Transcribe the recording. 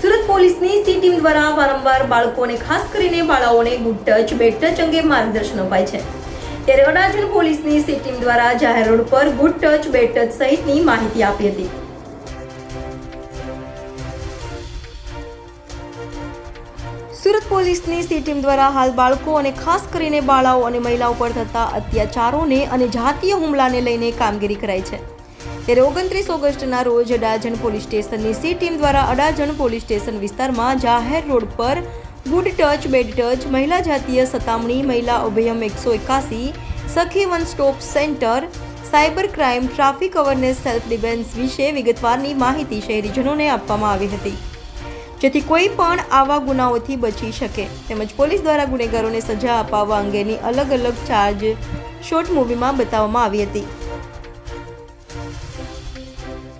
સુરત પોલીસની C team દ્વારા વારંવાર બાળકોને ખાસ કરીને બાળાઓને ગુડ ટચ, બેડ ટચ અંગે માર્ગદર્શન અપાય છે. ત્યારે અડાજણ પોલીસની સી ટીમ દ્વારા જાહેર રોડ પર ગુડ ટચ, બેડ ટચ સહિતની માહિતી આપી હતી. સુરત પોલીસની સી ટીમ દ્વારા હાલ બાળકો અને ખાસ કરીને બાળાઓ અને મહિલાઓ પર થતા અત્યાચારોને અને જાતીય હુમલાને લઈને કામગીરી કરાઈ છે. ત્યારે ઓગણત્રીસ ઓગસ્ટના રોજ અડાજણ પોલીસ સ્ટેશનની સી ટીમ દ્વારા અડાજણ પોલીસ સ્ટેશન વિસ્તારમાં જાહેર રોડ પર ગુડ ટચ, બેડ ટચ, મહિલા જાતીય સતામણી, મહિલા અભયમ એકસો એકાસી, Sakhi one stop centre, cyber crime, traffic awareness, self defence વિશે વિગતવારની માહિતી શહેરીજનોને આપવામાં આવી હતી. જેથી કોઈ પણ આવા ગુનાઓથી બચી શકે. તેમજ પોલીસ દ્વારા ગુનેગારોને સજા અપાવવા અંગેની અલગ અલગ ચાર્જ શોર્ટ મૂવીમાં બતાવવામાં આવી હતી.